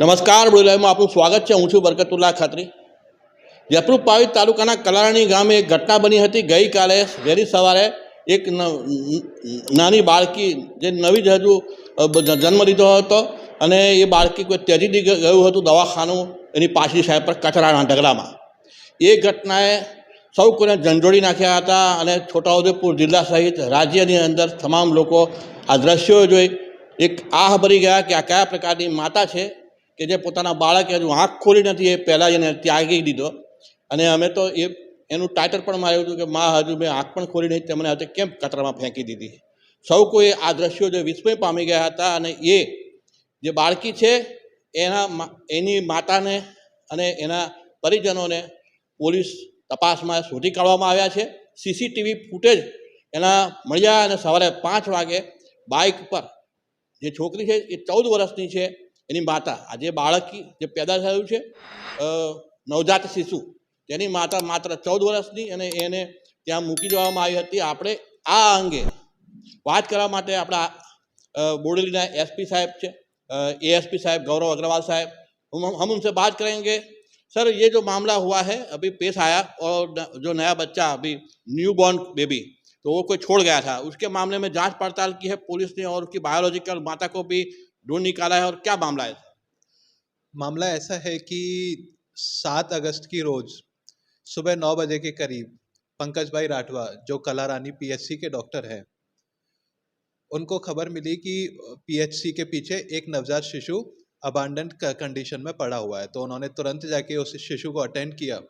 નમસ્કાર બોલાવીમાં આપનું સ્વાગત છે હું છું બરકતુલ્લા ખત્રી યપરૂપ પાવિત તાલુકાના કલારાણી ગામે એક ઘટના બની હતી ગઈકાલે વહેલી સવારે એક નાની બાળકી જે નવી જ હજુ જન્મ લીધો હતો અને એ બાળકી કોઈ ત્યજી ગયું હતું દવાખાનું એની પાછી સાહેબ પર કચરાના ઢગલામાં એ ઘટનાએ સૌ કોઈને ઝંઝોડી નાખ્યા હતા અને છોટાઉદેપુર જિલ્લા સહિત રાજ્યની અંદર તમામ લોકો આ દ્રશ્યો જોઈ એક આહ ભરી ગયા કે આ કયા પ્રકારની માતા છે કે જે પોતાના બાળકે હજુ આંખ ખોલી નથી એ પહેલાં એને ત્યાગી દીધો અને અમે તો એ એનું ટાઇટર પણ માર્યું હતું કે મા હજુ મેં આંખ પણ ખોલી નહીં તેમણે હજુ કેમ કચરામાં ફેંકી દીધી સૌ કોઈ આ દ્રશ્યો જે વિસ્મય પામી ગયા હતા અને એ જે બાળકી છે એના એની માતાને અને એના પરિજનોને પોલીસ તપાસમાં શોધી કાઢવામાં આવ્યા છે સીસીટીવી ફૂટેજ એના મળ્યા અને સવારે પાંચ વાગે બાઇક પર જે છોકરી છે એ ચૌદ વર્ષની છે એની માતા આ જે બાળકી જે પેદા થયેલું છે અ નવજાત શિશુ તેની માતા માત્ર 14 વર્ષની અને એને ત્યાં મૂકી દેવામાં આવી હતી આપણે આ અંગે વાત કરવા માટે આપણા બોડરીના એસપી સાહેબ છે એએસપી સાહેબ ગૌરવ અગ્રવાલ સાહેબ ہم उनसे बात karenge સર ये जो मामला हुआ है अभी पेश आया और जो नया बच्चा अभी न्यू बॉर्न बेबी तो वो कोई છોડ ગયા تھا उसके मामले में जांच पड़ताल की है पुलिस ने और उसकी बायोलॉजिकल માતા को भी ढूंढ निकाला है और क्या मामला है मामला ऐसा है कि सात अगस्त की रोज़ सुबह नौ बजे के करीब पंकज भाई राठवा जो कला रानी पी के डॉक्टर हैं उनको खबर मिली कि पीएचसी के पीछे एक नवजात शिशु अबांडेंट कंडीशन में पड़ा हुआ है तो उन्होंने तुरंत जाके उस शिशु को अटेंड किया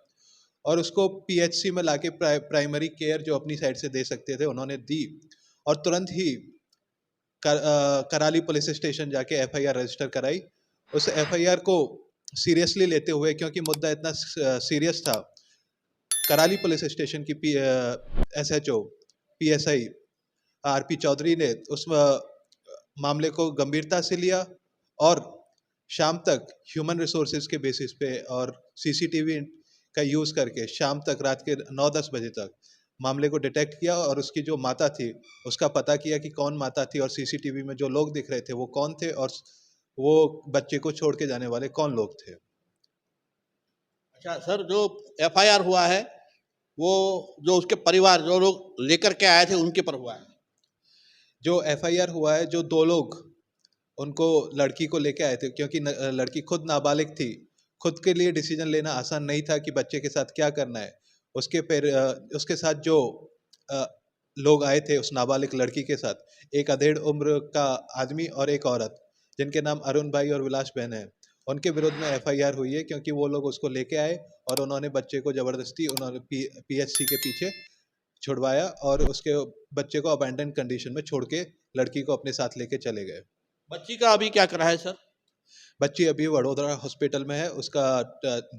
और उसको पीएचसी में लाके प्राइमरी केयर जो अपनी साइड से दे सकते थे उन्होंने दी और तुरंत ही कर, आ, कराली पुलिस स्टेशन जाके एफआईआर रजिस्टर कराई उस एफआईआर को सीरियसली लेते हुए क्योंकि मुद्दा इतना सीरियस था कराली पुलिस स्टेशन की P S H O P S I R P Chaudhary ने उस मामले को गंभीरता से लिया और शाम तक ह्यूमन रिसोर्सेज के बेसिस पे और सीसीटीवी का यूज़ करके शाम तक रात के नौ दस बजे तक मामले को डिटेक्ट किया और उसकी जो माता थी उसका पता किया कि कौन माता थी और सीसीटीवी में जो लोग दिख रहे थे वो कौन थे और वो बच्चे को छोड़ के जाने वाले कौन लोग थे अच्छा सर जो एफआईआर हुआ है वो जो उसके परिवार जो लोग लेकर के आए थे उनके पर हुआ है जो एफआईआर हुआ है जो दो लोग उनको लड़की को लेके आए थे क्योंकि लड़की खुद नाबालिग थी खुद के लिए डिसीजन लेना आसान नहीं था कि बच्चे के साथ क्या करना है उसके पैर उसके साथ जो लोग आए थे उस नाबालिग लड़की के साथ एक अधेड़ उम्र का आदमी और एक औरत जिनके नाम अरुण भाई और विलास बहन है उनके विरुद्ध में एफआईआर हुई है क्योंकि वो लोग उसको लेके आए और उन्होंने बच्चे को ज़बरदस्ती उन्होंने पी पीएचसी के पीछे छुड़वाया और उसके बच्चे को अबैंडन कंडीशन में छोड़ के लड़की को अपने साथ लेके चले गए बच्ची का अभी क्या करा है सर बच्ची अभी वडोदरा हॉस्पिटल में है उसका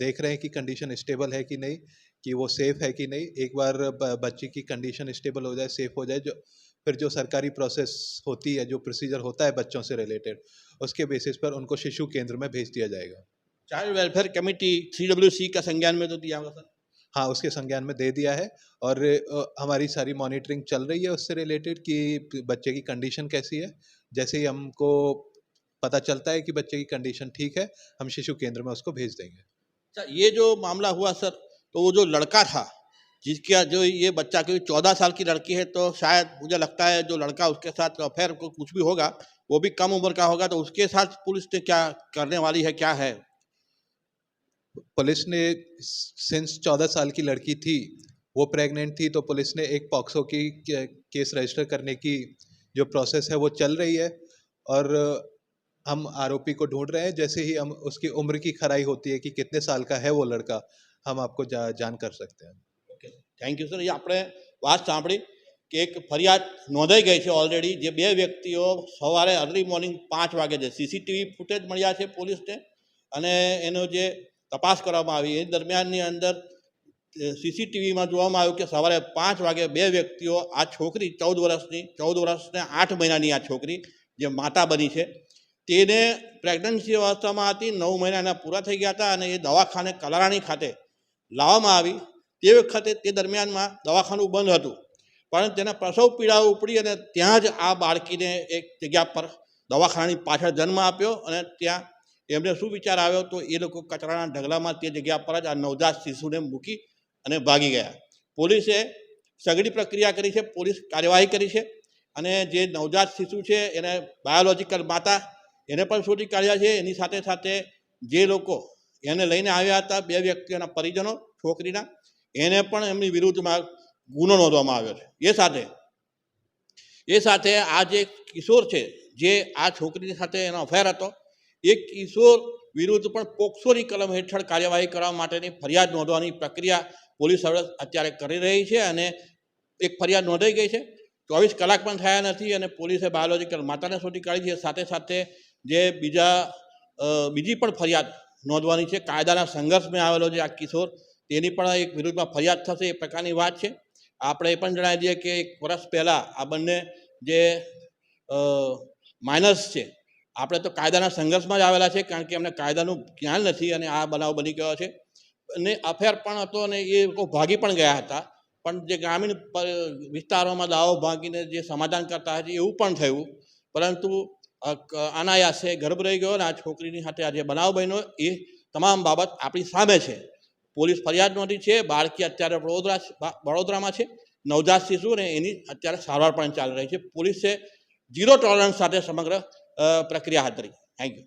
देख रहे हैं कि कंडीशन स्टेबल है कि नहीं कि वो सेफ़ है कि नहीं एक बार बच्चे की कंडीशन स्टेबल हो जाए सेफ़ हो जाए जो फिर जो सरकारी प्रोसेस होती है जो प्रोसीजर होता है बच्चों से रिलेटेड उसके बेसिस पर उनको शिशु केंद्र में भेज दिया जाएगा child welfare committee C W C का संज्ञान में तो दिया होगा सर हाँ उसके संज्ञान में दे दिया है और हमारी सारी मॉनिटरिंग चल रही है उससे रिलेटेड कि बच्चे की कंडीशन कैसी है जैसे ही हमको पता चलता है कि बच्चे की कंडीशन ठीक है हम शिशु केंद्र में उसको भेज देंगे अच्छा ये जो मामला हुआ सर तो वो जो लड़का था जिसके जो ये बच्चा क्योंकि चौदह साल की लड़की है तो शायद मुझे लगता है जो लड़का उसके साथ तो अफेयर को कुछ भी होगा वो भी कम उम्र का होगा तो उसके साथ पुलिस ने क्या करने वाली है क्या है पुलिस ने सिंस चौदह साल की लड़की थी वो प्रेग्नेंट थी तो पुलिस ने एक पॉक्सो की केस रजिस्टर करने की जो प्रोसेस है वो चल रही है और हम आरोपी को ढूंढ रहे हैं जैसे ही हम उसकी उम्र की खराई होती है कि कितने साल का है वो लड़का हम आपको जा, કર कर सकते ઓકે થેન્ક યુ સર એ આપણે વાત સાંભળી કે એક ફરિયાદ નોંધાઈ ગઈ છે ઓલરેડી જે બે વ્યક્તિઓ સવારે અર્લી મોર્નિંગ પાંચ વાગે છે સીસીટીવી ફૂટેજ મળ્યા છે પોલીસને અને એનો જે તપાસ કરવામાં આવી એ દરમિયાનની અંદર સીસીટીવીમાં જોવામાં આવ્યું કે સવારે પાંચ વાગે બે વ્યક્તિઓ આ છોકરી ચૌદ વર્ષની ચૌદ વર્ષને આઠ મહિનાની આ છોકરી જે માતા બની છે તેને પ્રેગ્નન્સી અવસ્થામાં હતી નવ મહિના એના પૂરા થઈ ગયા હતા અને એ દવાખાને કલારાણી ખાતે લાવવામાં આવી તે વખતે તે દરમિયાનમાં દવાખાનું બંધ હતું પણ તેના પ્રસવ પીડા ઉપડી અને ત્યાં જ આ બાળકીને એક જગ્યા પર દવાખાનાની પાછળ જન્મ આપ્યો અને ત્યાં એમને શું વિચાર આવ્યો તો એ લોકો કચરાના ઢગલામાં તે જગ્યા પર જ આ નવજાત શિશુને મૂકી અને ભાગી ગયા પોલીસે સઘળી પ્રક્રિયા કરી છે પોલીસ કાર્યવાહી કરી છે અને જે નવજાત શિશુ છે એને બાયોલોજીકલ માતા એને પણ શોધી કાઢ્યા છે એની સાથે સાથે જે લોકો એને લઈને આવ્યા હતા બે વ્યક્તિઓના પરિજનો છોકરીના એને પણ એમની વિરુદ્ધમાં ગુનો નોંધવામાં આવ્યો છે એ સાથે એ સાથે આ જે કિશોર છે જે આ છોકરીની સાથે એનો અફેર હતો એ કિશોર વિરુદ્ધ પણ પોક્સોની કલમ હેઠળ કાર્યવાહી કરવા માટેની ફરિયાદ નોંધવાની પ્રક્રિયા પોલીસ અત્યારે કરી રહી છે અને એક ફરિયાદ નોંધાઈ ગઈ છે ચોવીસ કલાક પણ થયા નથી અને પોલીસે બાયોલોજીકલ માતાને શોધી કાઢી છે સાથે સાથે જે બીજા બીજી પણ ફરિયાદ નોંધવાની છે કાયદાના સંઘર્ષમાં આવેલો છે આ કિશોર તેની પણ એક વિરુદ્ધમાં ફરિયાદ થશે એ પ્રકારની વાત છે આપણે એ પણ જણાવી દઈએ કે એક વર્ષ પહેલાં આ બંને જે માઇનસ છે આપણે તો કાયદાના સંઘર્ષમાં જ આવેલા છે કારણ કે એમને કાયદાનું જ્ઞાન નથી અને આ બનાવ બની ગયો છે અને અફેર પણ હતો અને એ લોકો ભાગી પણ ગયા હતા પણ જે ગ્રામીણ વિસ્તારોમાં દાવો ભાગીને જે સમાધાન કરતા હતા એવું પણ થયું પરંતુ અનાયાસે ગર્ભ રહી ગયો અને આ છોકરીની સાથે આ જે બનાવ બન્યો એ તમામ બાબત આપણી સામે છે પોલીસ ફરિયાદ નોંધી છે બાળકી અત્યારે વડોદરા વડોદરામાં છે નવજાત શિશુ અને એની અત્યારે સારવાર પણ ચાલી રહી છે પોલીસે ઝીરો ટોલરન્સ સાથે સમગ્ર પ્રક્રિયા હાથ ધરી થેન્ક યુ